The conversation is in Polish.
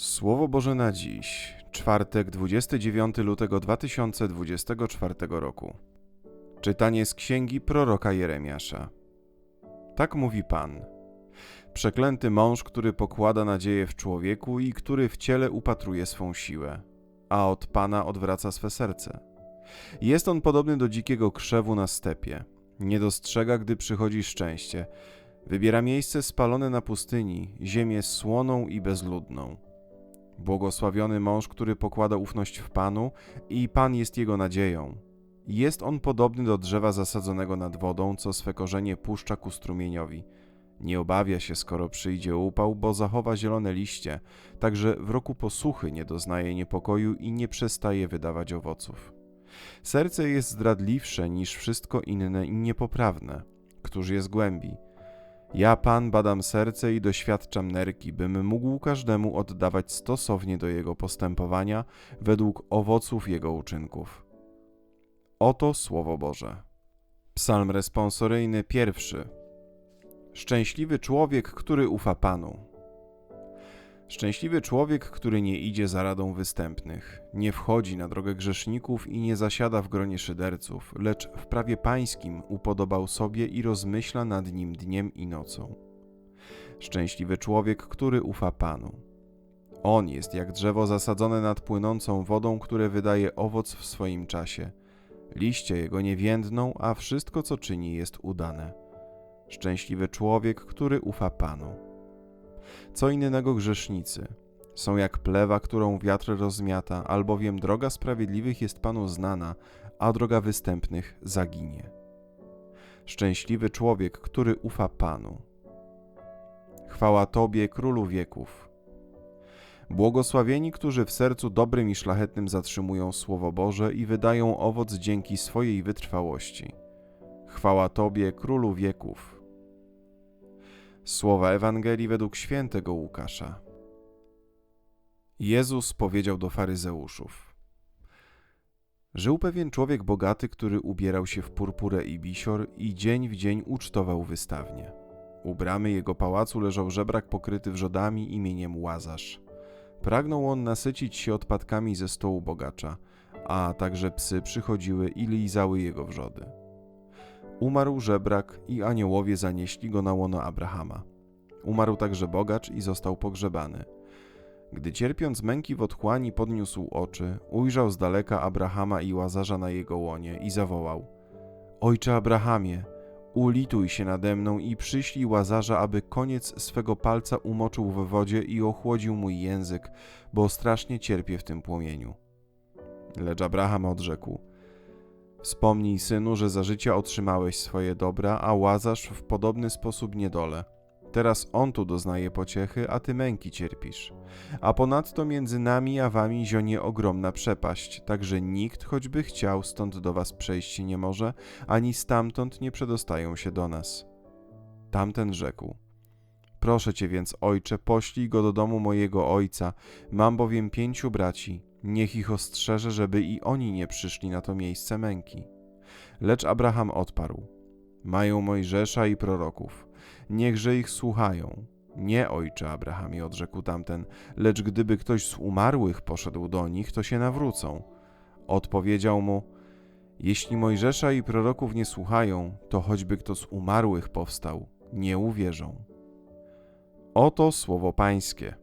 Słowo Boże na dziś, czwartek 29 lutego 2024 roku. Czytanie z księgi proroka Jeremiasza. Tak mówi Pan. Przeklęty mąż, który pokłada nadzieję w człowieku i który w ciele upatruje swą siłę, a od Pana odwraca swe serce. Jest on podobny do dzikiego krzewu na stepie. Nie dostrzega, gdy przychodzi szczęście. Wybiera miejsce spalone na pustyni, ziemię słoną i bezludną. Błogosławiony mąż, który pokłada ufność w Panu i Pan jest jego nadzieją. Jest on podobny do drzewa zasadzonego nad wodą, co swe korzenie puszcza ku strumieniowi. Nie obawia się, skoro przyjdzie upał, bo zachowa zielone liście, także w roku posuchy nie doznaje niepokoju i nie przestaje wydawać owoców. Serce jest zdradliwsze niż wszystko inne i niepoprawne. Któż je zgłębi? Ja, Pan, badam serce i doświadczam nerki, bym mógł każdemu oddawać stosownie do jego postępowania według owoców jego uczynków. Oto Słowo Boże. Psalm responsoryjny pierwszy. Szczęśliwy człowiek, który ufa Panu. Szczęśliwy człowiek, który nie idzie za radą występnych, nie wchodzi na drogę grzeszników i nie zasiada w gronie szyderców, lecz w prawie pańskim upodobał sobie i rozmyśla nad nim dniem i nocą. Szczęśliwy człowiek, który ufa Panu. On jest jak drzewo zasadzone nad płynącą wodą, które wydaje owoc w swoim czasie. Liście jego nie więdną, a wszystko, co czyni, jest udane. Szczęśliwy człowiek, który ufa Panu. Co innego grzesznicy. Są jak plewa, którą wiatr rozmiata, albowiem droga sprawiedliwych jest Panu znana, a droga występnych zaginie. Szczęśliwy człowiek, który ufa Panu. Chwała Tobie, Królu wieków. Błogosławieni, którzy w sercu dobrym i szlachetnym zatrzymują Słowo Boże i wydają owoc dzięki swojej wytrwałości. Chwała Tobie, Królu wieków. Słowa Ewangelii według świętego Łukasza. Jezus powiedział do faryzeuszów: Żył pewien człowiek bogaty, który ubierał się w purpurę i bisior i dzień w dzień ucztował wystawnie. U bramy jego pałacu leżał żebrak pokryty wrzodami imieniem Łazarz. Pragnął on nasycić się odpadkami ze stołu bogacza, a także psy przychodziły i lizały jego wrzody. Umarł żebrak i aniołowie zanieśli go na łono Abrahama. Umarł także bogacz i został pogrzebany. Gdy cierpiąc męki w otchłani podniósł oczy, ujrzał z daleka Abrahama i Łazarza na jego łonie i zawołał: Ojcze Abrahamie, ulituj się nade mną i przyślij Łazarza, aby koniec swego palca umoczył w wodzie i ochłodził mój język, bo strasznie cierpię w tym płomieniu. Lecz Abraham odrzekł: Wspomnij, synu, że za życia otrzymałeś swoje dobra, a Łazarz w podobny sposób niedole. Teraz on tu doznaje pociechy, a ty męki cierpisz. A ponadto między nami a wami zionie ogromna przepaść, tak że nikt, choćby chciał, stąd do was przejść nie może, ani stamtąd nie przedostają się do nas. Tamten rzekł: Proszę cię więc, ojcze, poślij go do domu mojego ojca, mam bowiem pięciu braci, niech ich ostrzeże, żeby i oni nie przyszli na to miejsce męki. Lecz Abraham odparł: Mają Mojżesza i proroków niechże ich słuchają. Nie, ojcze Abrahamie, odrzekł tamten, lecz gdyby ktoś z umarłych poszedł do nich, to się nawrócą. Odpowiedział mu, jeśli Mojżesza i proroków nie słuchają, to choćby kto z umarłych powstał, nie uwierzą. Oto słowo Pańskie.